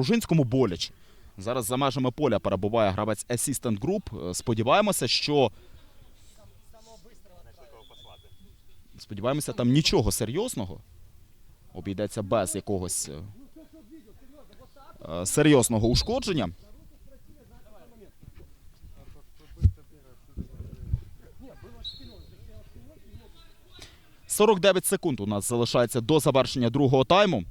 Ружинському боляче. Зараз за межами поля перебуває гравець Assistant Group. Е, Сподіваємося, що. Сподіваємося, там нічого серйозного. Обійдеться без якогось е, е, серйозного ушкодження. «49 секунд у нас залишається до завершення другого тайму.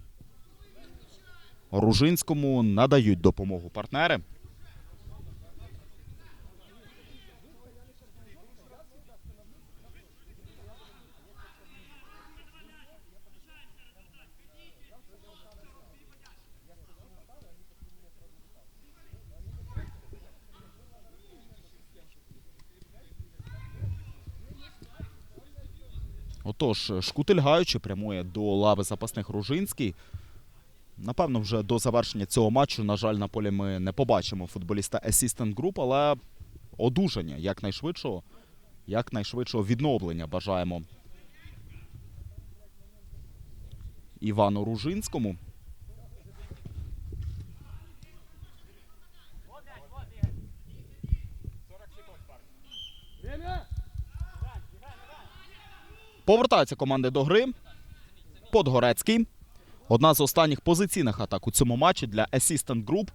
Ружинському надають допомогу партнери. Отож, шкутильгаючи прямує до лави запасних Ружинський. Напевно, вже до завершення цього матчу, на жаль, на полі ми не побачимо футболіста Assistant Group, але одужання якнайшвидшого, якнайшвидшого відновлення бажаємо Івану Ружинському. Повертаються команди до гри. Подгорецький. Одна з останніх позиційних атак у цьому матчі для Assistant Group.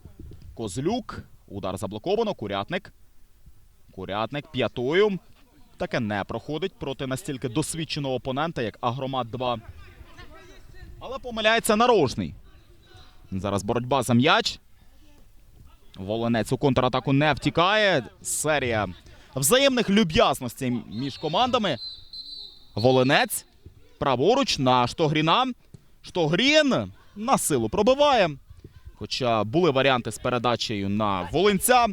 Козлюк. Удар заблоковано. Курятник. Курятник п'ятою. Таке не проходить проти настільки досвідченого опонента, як Агромат 2. Але помиляється нарожний. Зараз боротьба за м'яч. Волинець у контратаку не втікає. Серія взаємних люб'язностей між командами. Волинець праворуч на Штогріна. Штогрін на силу пробиває. Хоча були варіанти з передачею на Волинця,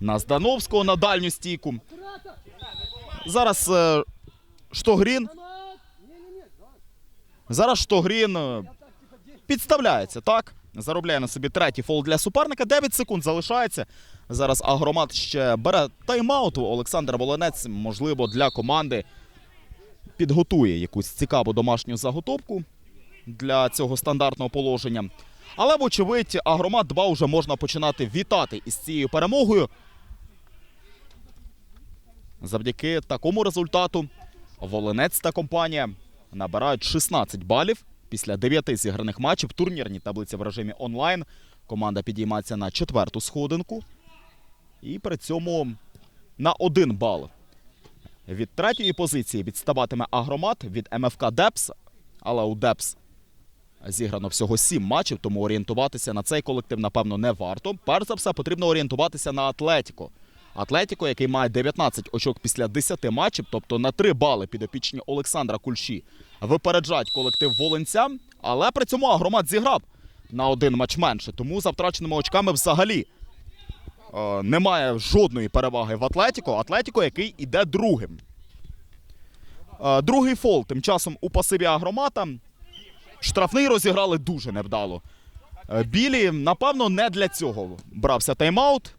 на Здановського на дальню стійку. Зараз е, Штогрін. Зараз Штогрін е, підставляється, так? Заробляє на собі третій фол для суперника. 9 секунд залишається. Зараз Агромат ще бере тайм-аут. Олександр Волинець, можливо, для команди підготує якусь цікаву домашню заготовку для цього стандартного положення. Але, вочевидь, Агромат 2 вже можна починати вітати із цією перемогою. Завдяки такому результату Волинець та компанія набирають 16 балів після 9 зіграних матчів в турнірній таблиці в режимі онлайн. Команда підіймається на четверту сходинку. І при цьому на один бал від третьої позиції відставатиме Агромат від МФК Депс. Але у Депс зіграно всього сім матчів, тому орієнтуватися на цей колектив, напевно, не варто. Перш за все, потрібно орієнтуватися на Атлетіко. Атлетіко, який має 19 очок після 10 матчів, тобто на 3 бали підопічні Олександра Кульші, випереджають колектив Волинця, але при цьому Агромат зіграв на один матч менше. Тому за втраченими очками взагалі е, немає жодної переваги в Атлетіко. Атлетіко, який іде другим. Е, другий фол тим часом у пасиві Агромата. Штрафний розіграли дуже невдало. Е, Білі, напевно, не для цього брався тайм-аут.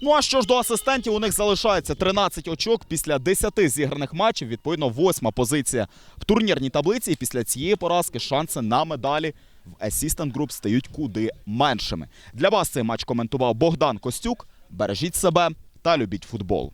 Ну а що ж до асистентів, у них залишається 13 очок після 10 зіграних матчів. Відповідно, восьма позиція в турнірній таблиці. І після цієї поразки шанси на медалі в Assistant Group стають куди меншими. Для вас цей матч коментував Богдан Костюк. Бережіть себе та любіть футбол.